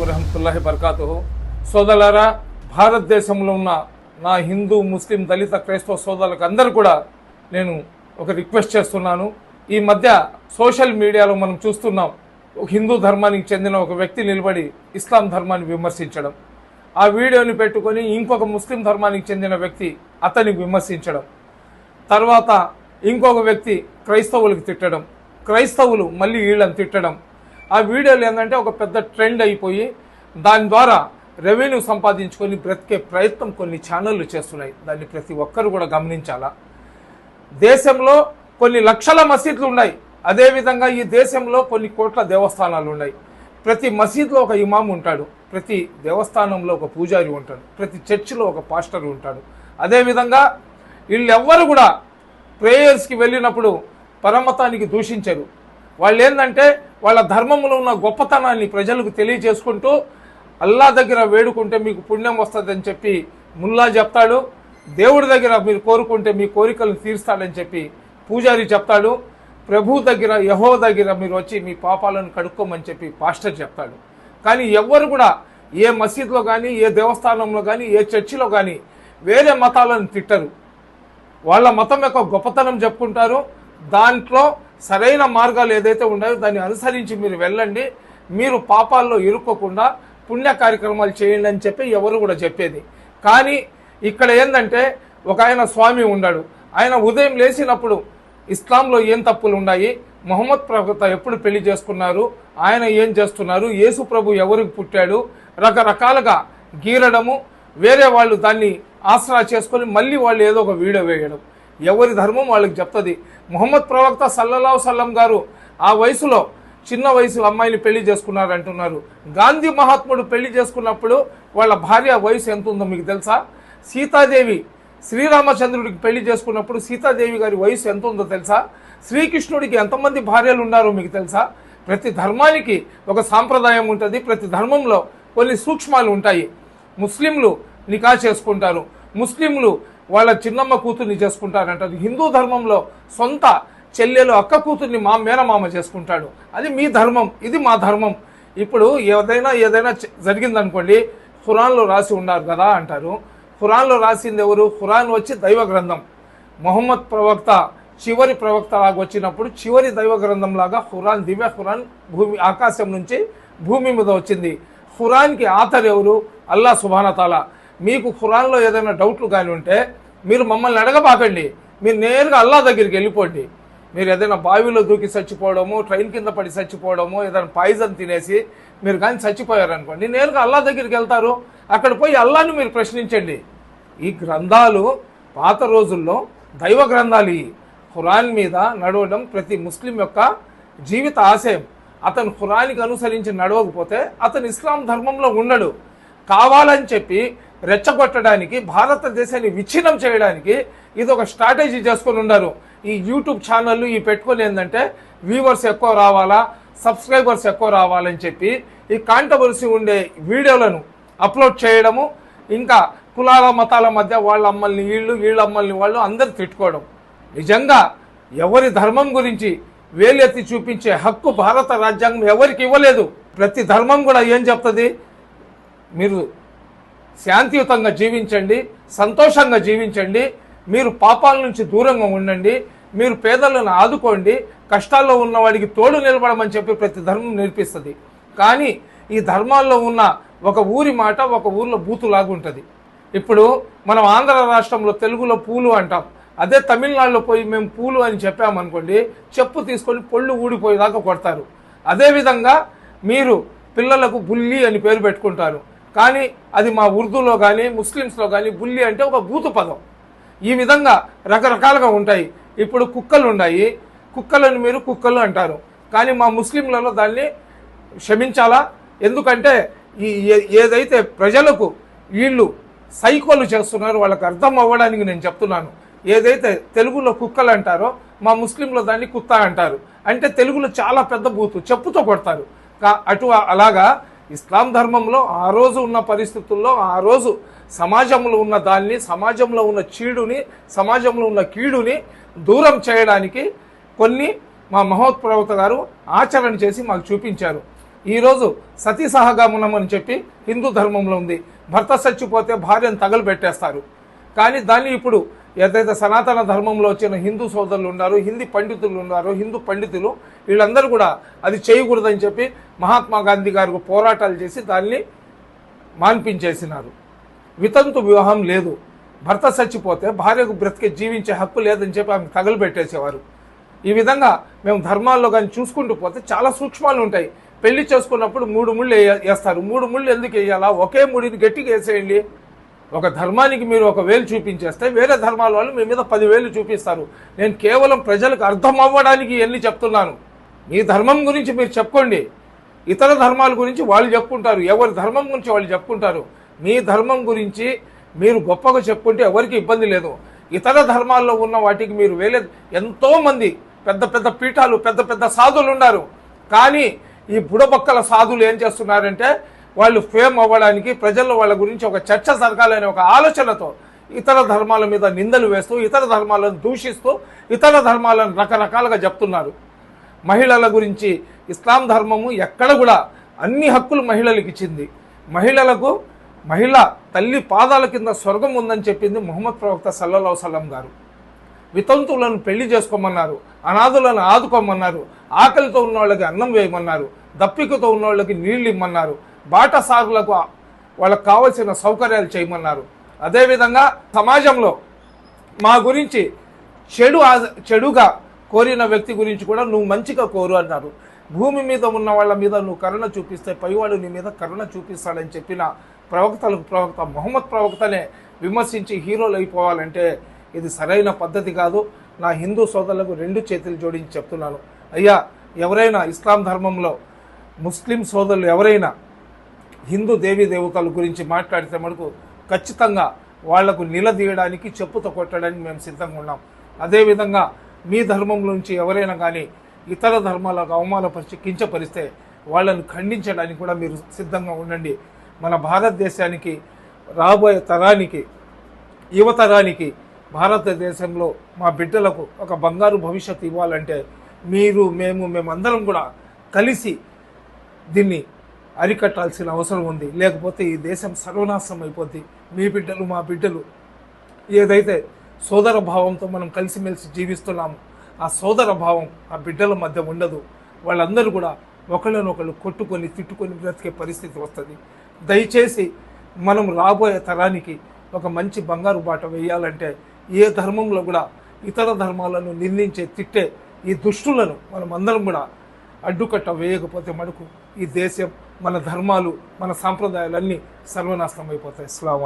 వరహమతుల్లాహి బర్కాతు సోదరులారా భారతదేశంలో ఉన్న నా హిందూ ముస్లిం దళిత క్రైస్తవ సోదరులకు అందరూ కూడా నేను ఒక రిక్వెస్ట్ చేస్తున్నాను. ఈ మధ్య సోషల్ మీడియాలో మనం చూస్తున్నాం ఒక హిందూ ధర్మానికి చెందిన ఒక వ్యక్తి నిలబడి ఇస్లాం ధర్మాన్ని విమర్శించడం. ఆ వీడియోని పెట్టుకొని ఇంకొక ముస్లిం ధర్మానికి చెందిన వ్యక్తి అతన్ని విమర్శించడం. తర్వాత ఇంకొక వ్యక్తి క్రైస్తవులకు తిట్టడం. క్రైస్తవులు మళ్ళీ వీళ్ళని తిట్టడం. ఆ వీడియోలు ఏంటంటే ఒక పెద్ద ట్రెండ్ అయిపోయి దాని ద్వారా రెవెన్యూ సంపాదించుకొని బ్రతికే ప్రయత్నం కొన్ని ఛానళ్ళు చేస్తున్నాయి. దాన్ని ప్రతి ఒక్కరు కూడా గమనించాలా? దేశంలో కొన్ని లక్షల మసీదులు ఉన్నాయి. అదేవిధంగా ఈ దేశంలో కొన్ని కోట్ల దేవస్థానాలు ఉన్నాయి. ప్రతి మసీదులో ఒక ఇమాం ఉంటాడు. ప్రతి దేవస్థానంలో ఒక పూజారి ఉంటాడు. ప్రతి చర్చిలో ఒక పాస్టర్ ఉంటాడు. అదేవిధంగా వీళ్ళెవ్వరు కూడా ప్రేయర్స్కి వెళ్ళినప్పుడు పరమతానికి దూషించరు. వాళ్ళు ఏంటంటే వాళ్ళ ధర్మంలో ఉన్న గొప్పతనాన్ని ప్రజలకు తెలియజేసుకుంటూ అల్లా దగ్గర వేడుకుంటే మీకు పుణ్యం వస్తుందని చెప్పి ముల్లా చెప్తాడు. దేవుడి దగ్గర మీరు కోరుకుంటే మీ కోరికలను తీరుస్తాడని చెప్పి పూజారి చెప్తాడు. ప్రభు దగ్గర యహో దగ్గర మీరు వచ్చి మీ పాపాలను కడుక్కోమని చెప్పి పాస్టర్ చెప్తాడు. కానీ ఎవ్వరు కూడా ఏ మసీదులో కానీ ఏ దేవస్థానంలో కానీ ఏ చర్చిలో కానీ వేరే మతాలను తిట్టరు. వాళ్ళ మతం యొక్క గొప్పతనం చెప్పుకుంటారు. దాంట్లో సరైన మార్గాలు ఏదైతే ఉన్నాయో దాన్ని అనుసరించి మీరు వెళ్ళండి. మీరు పాపాల్లో ఇరుక్కోకుండా పుణ్య కార్యక్రమాలు చేయండి అని చెప్పి ఎవరు కూడా చెప్పేది. కానీ ఇక్కడ ఏంటంటే ఒక ఆయన స్వామి ఉన్నాడు. ఆయన ఉదయం లేచినప్పుడు ఇస్లాంలో ఏం తప్పులు ఉన్నాయి? మొహమ్మద్ ప్రవక్త ఎప్పుడు పెళ్ళి చేసుకున్నారు? ఆయన ఏం చేస్తున్నారు? యేసు ప్రభు ఎవరికి పుట్టాడు? రకరకాలుగా గీరడము. వేరే వాళ్ళు దాన్ని ఆసరా చేసుకొని మళ్ళీ వాళ్ళు ఏదో ఒక వీడియో వేయడం. ఎవరి ధర్మం వాళ్ళకి చెప్తుంది. మొహమ్మద్ ప్రవక్త సల్లల్లా సల్లం గారు ఆ వయసులో చిన్న వయసు అమ్మాయిని పెళ్ళి చేసుకున్నారు అంటున్నారు. గాంధీ మహాత్ముడు పెళ్ళి చేసుకున్నప్పుడు వాళ్ళ భార్య వయసు ఎంత ఉందో మీకు తెలుసా? సీతాదేవి శ్రీరామచంద్రుడికి పెళ్ళి చేసుకున్నప్పుడు సీతాదేవి గారి వయసు ఎంత ఉందో తెలుసా? శ్రీకృష్ణుడికి ఎంతమంది భార్యలు ఉన్నారో మీకు తెలుసా? ప్రతి ధర్మానికి ఒక సాంప్రదాయం ఉంటుంది. ప్రతి ధర్మంలో కొన్ని సూక్ష్మాలు ఉంటాయి. ముస్లింలు నికా చేసుకుంటారు. ముస్లింలు వాళ్ళ చిన్నమ్మ కూతుర్ని చేసుకుంటారంటారు హిందూ ధర్మంలో సొంత చెల్లెలు అక్క కూతుర్ని మా మేనమామ చేసుకుంటాడు. అది మీ ధర్మం ఇది మా ధర్మం. ఇప్పుడు ఏదైనా ఏదైనా జరిగిందనుకోండి ఖురాన్లో రాసి ఉన్నారు కదా అంటారు. ఖురాన్లో రాసింది ఎవరు? ఖురాన్ వచ్చి దైవ గ్రంథం. మొహమ్మద్ ప్రవక్త చివరి ప్రవక్త లాగా వచ్చినప్పుడు చివరి దైవ గ్రంథం లాగా ఖురాన్ దివ్య ఖురాన్ భూమి ఆకాశం నుంచి భూమి మీద వచ్చింది. ఖురాన్కి ఆథర్ ఎవరు? అల్లా సుభానతాలా మీకు ఖురాన్లో ఏదైనా డౌట్లు కానీ ఉంటే మీరు మమ్మల్ని అడగబాకండి. మీరు నేరుగా అల్లా దగ్గరికి వెళ్ళిపోండి. మీరు ఏదైనా బావిలో దూకి చచ్చిపోవడము ట్రైన్ కింద పడి చచ్చిపోవడము ఏదైనా పాయిజన్ తినేసి మీరు కానీ చచ్చిపోయారనుకోండి నేరుగా అల్లా దగ్గరికి వెళ్తారు. అక్కడ పోయి అల్లాని మీరు ప్రశ్నించండి. ఈ గ్రంథాలు పాత రోజుల్లో దైవ గ్రంథాలు ఇవి ఖురాన్ మీద నడవడం ప్రతి ముస్లిం యొక్క జీవిత ఆశయం. అతను ఖురానికి అనుసరించి నడవకపోతే అతను ఇస్లాం ధర్మంలో ఉండడు. కావాలని చెప్పి రెచ్చగొట్టడానికి భారతదేశాన్ని విచ్ఛిన్నం చేయడానికి ఇది ఒక స్ట్రాటజీ చేసుకొని ఉన్నారు. ఈ యూట్యూబ్ ఛానళ్ళు ఈ పెట్టుకొని ఏంటంటే వ్యూవర్స్ ఎక్కువ రావాలా సబ్స్క్రైబర్స్ ఎక్కువ రావాలని చెప్పి ఈ కాంట్రవర్సీ ఉండే వీడియోలను అప్లోడ్ చేయడము ఇంకా కులాల మతాల మధ్య వాళ్ళ అమ్మల్ని వీళ్ళు వీళ్ళ అమ్మల్ని వాళ్ళు అందరు తిట్టుకోవడం. నిజంగా ఎవరి ధర్మం గురించి వేలెత్తి చూపించే హక్కు భారత రాజ్యాంగం ఎవరికి ఇవ్వలేదు. ప్రతి ధర్మం కూడా ఏం చెప్తుంది? మీరు శాంతియుతంగా జీవించండి సంతోషంగా జీవించండి మీరు పాపాల నుంచి దూరంగా ఉండండి మీరు పేదలను ఆదుకోండి కష్టాల్లో ఉన్న వాడికి తోడు నిలబడమని చెప్పి ప్రతి ధర్మం నేర్పిస్తుంది. కానీ ఈ ధర్మాల్లో ఉన్న ఒక ఊరి మాట ఒక ఊర్లో బూతులాగుంటుంది ఇప్పుడు మనం ఆంధ్ర రాష్ట్రంలో తెలుగులో పూలు అంటాం. అదే తమిళనాడులో పోయి మేము పూలు అని చెప్పామనుకోండి చెప్పు తీసుకొని పొళ్ళు ఊడిపోయేదాకా కొడతారు. అదేవిధంగా మీరు పిల్లలకు బుల్లి అని పేరు పెట్టుకుంటారు. కానీ అది మా ఉర్దూలో కానీ ముస్లిమ్స్లో కానీ బుల్లి అంటే ఒక బూతు పదం. ఈ విధంగా రకరకాలుగా ఉంటాయి. ఇప్పుడు కుక్కలు ఉన్నాయి. కుక్కలను మీరు కుక్కలు అంటారు. కానీ మా ముస్లింలలో దాన్ని క్షమించాలా? ఎందుకంటే ఈ ఏ- ఏదైతే ప్రజలకు వీళ్ళు సైకోలు చేస్తున్నారు వాళ్ళకి అర్థం అవ్వడానికి నేను చెప్తున్నాను. ఏదైతే తెలుగులో కుక్కలు అంటారో మా ముస్లింలో దాన్ని కుత్త అంటారు. అంటే తెలుగులో చాలా పెద్ద బూతు చెప్పుతో కొడతారు. అటు అలాగా ఇస్లాం ధర్మంలో ఆ రోజు ఉన్న పరిస్థితుల్లో ఆ రోజు సమాజంలో ఉన్న దాన్ని సమాజంలో ఉన్న చీడుని సమాజంలో ఉన్న కీడుని దూరం చేయడానికి కొన్ని మా మహోత్ప్రవత గారు ఆచరణ చేసి మాకు చూపించారు. ఈరోజు సతీ సహగమనం అని చెప్పి హిందూ ధర్మంలో ఉంది. భర్త చచ్చిపోతే భార్యను తగలబెట్టేస్తారు. కానీ దాన్ని ఇప్పుడు ఏదైతే సనాతన ధర్మంలో వచ్చిన హిందూ సోదరులు ఉన్నారు హిందీ పండితులు ఉన్నారు హిందూ పండితులు వీళ్ళందరూ కూడా అది చేయకూడదని చెప్పి మహాత్మా గాంధీ గారికి పోరాటాలు చేసి దాన్ని మాన్పించేసినారు. వితంతు వివాహం లేదు. భర్త చచ్చిపోతే భార్యకు బ్రతికి జీవించే హక్కు లేదని చెప్పి ఆమె తగలబెట్టేసేవారు ఈ విధంగా మేము ధర్మాల్లో కానీ చూసుకుంటూ పోతే చాలా సూక్ష్మాలు ఉంటాయి. పెళ్ళి చేసుకున్నప్పుడు మూడు ముళ్ళు వేస్తారు. మూడు ముళ్ళు ఎందుకు వేయాలా? ఒకే ముడిని గట్టిగా వేసేయండి. ఒక ధర్మానికి మీరు ఒక వేలు చూపించేస్తే వేరే ధర్మాల వాళ్ళు మీ మీద పదివేలు చూపిస్తారు. నేను కేవలం ప్రజలకు అర్థం అవ్వడానికి ఇవన్నీ చెప్తున్నాను. మీ ధర్మం గురించి మీరు చెప్పుకోండి. ఇతర ధర్మాల గురించి వాళ్ళు చెప్పుకుంటారు. ఎవరి ధర్మం గురించి వాళ్ళు చెప్పుకుంటారు. మీ ధర్మం గురించి మీరు గొప్పగా చెప్పుకుంటే ఎవరికి ఇబ్బంది లేదు. ఇతర ధర్మాల్లో ఉన్న వాటికి మీరు వేలే ఎంతోమంది పెద్ద పెద్ద పీఠాలు పెద్ద పెద్ద సాధులు ఉన్నారు. కానీ ఈ బుడబక్కల సాధులు ఏం చేస్తున్నారంటే వాళ్ళు ఫేమ్ అవ్వడానికి ప్రజల్లో వాళ్ళ గురించి ఒక చర్చ జరగాలనే ఒక ఆలోచనతో ఇతర ధర్మాల మీద నిందలు వేస్తూ ఇతర ధర్మాలను దూషిస్తూ ఇతర ధర్మాలను రకరకాలుగా చెప్తున్నారు మహిళల గురించి ఇస్లాం ధర్మము ఎక్కడ కూడా అన్ని హక్కులు మహిళలకు ఇచ్చింది. మహిళలకు మహిళ తల్లి పాదాల కింద స్వర్గం ఉందని చెప్పింది ముహమ్మద్ ప్రవక్త సల్లల్లా సలం గారు. వితంతువులను పెళ్ళి చేసుకోమన్నారు అనాథులను ఆదుకోమన్నారు ఆకలితో ఉన్న వాళ్ళకి అన్నం వేయమన్నారు దప్పికతో ఉన్న వాళ్ళకి నీళ్ళు ఇమ్మన్నారు బాటసారులకు వాళ్ళకు కావలసిన సౌకర్యాలు చేయమన్నారు. అదేవిధంగా సమాజంలో మా గురించి చెడు చెడుగా కోరిన వ్యక్తి గురించి కూడా నువ్వు మంచిగా కోరు అన్నారు. భూమి మీద ఉన్న వాళ్ళ మీద నువ్వు కరుణ చూపిస్తే పైవాడు నీ మీద కరుణ చూపిస్తాడని చెప్పిన ప్రవక్తలకు ప్రవక్త మొహమ్మద్ ప్రవక్తనే విమర్శించి హీరోలు అయిపోవాలంటే ఇది సరైన పద్ధతి కాదు. నా హిందూ సోదరులకు రెండు చేతులు జోడించి చెప్తున్నాను. అయ్యా ఎవరైనా ఇస్లాం ధర్మంలో ముస్లిం సోదరులు ఎవరైనా హిందూ దేవీ దేవతల గురించి మాట్లాడితే మనకు ఖచ్చితంగా వాళ్ళకు నిలదీయడానికి చెప్పుతో కొట్టడానికి మేము సిద్ధంగా ఉన్నాం. అదేవిధంగా మీ ధర్మం నుంచి ఎవరైనా కానీ ఇతర ధర్మాలకు అవమానపరిచి కించపరిస్తే వాళ్ళని ఖండించడానికి కూడా మీరు సిద్ధంగా ఉండండి. మన భారతదేశానికి రాబోయే తరానికి యువతరానికి భారతదేశంలో మా బిడ్డలకు ఒక బంగారు భవిష్యత్తు ఇవ్వాలంటే మీరు మేము మేమందరం కూడా కలిసి దీన్ని అరికట్టాల్సిన అవసరం ఉంది. లేకపోతే ఈ దేశం సర్వనాశనం అయిపోద్ది. మీ బిడ్డలు మా బిడ్డలు. ఏదైతే సోదర భావంతో మనం కలిసిమెలిసి జీవిస్తున్నాము ఆ సోదర భావం ఆ బిడ్డల మధ్య ఉండదు. వాళ్ళందరూ కూడా ఒకళ్ళనొకళ్ళు కొట్టుకొని తిట్టుకొని బ్రతికే పరిస్థితి వస్తుంది. దయచేసి మనం రాబోయే తరానికి ఒక మంచి బంగారు బాట వేయాలంటే ఏ ధర్మంలో కూడా ఇతర ధర్మాలను నిందించే తిట్టే ఈ దుష్టులను మనం అందరం కూడా అడ్డుకట్ట వేయకపోతే మనకు ఈ దేశం మన ధర్మాలు మన సాంప్రదాయాలన్నీ సర్వనాశనం అయిపోతాయి. అస్సలం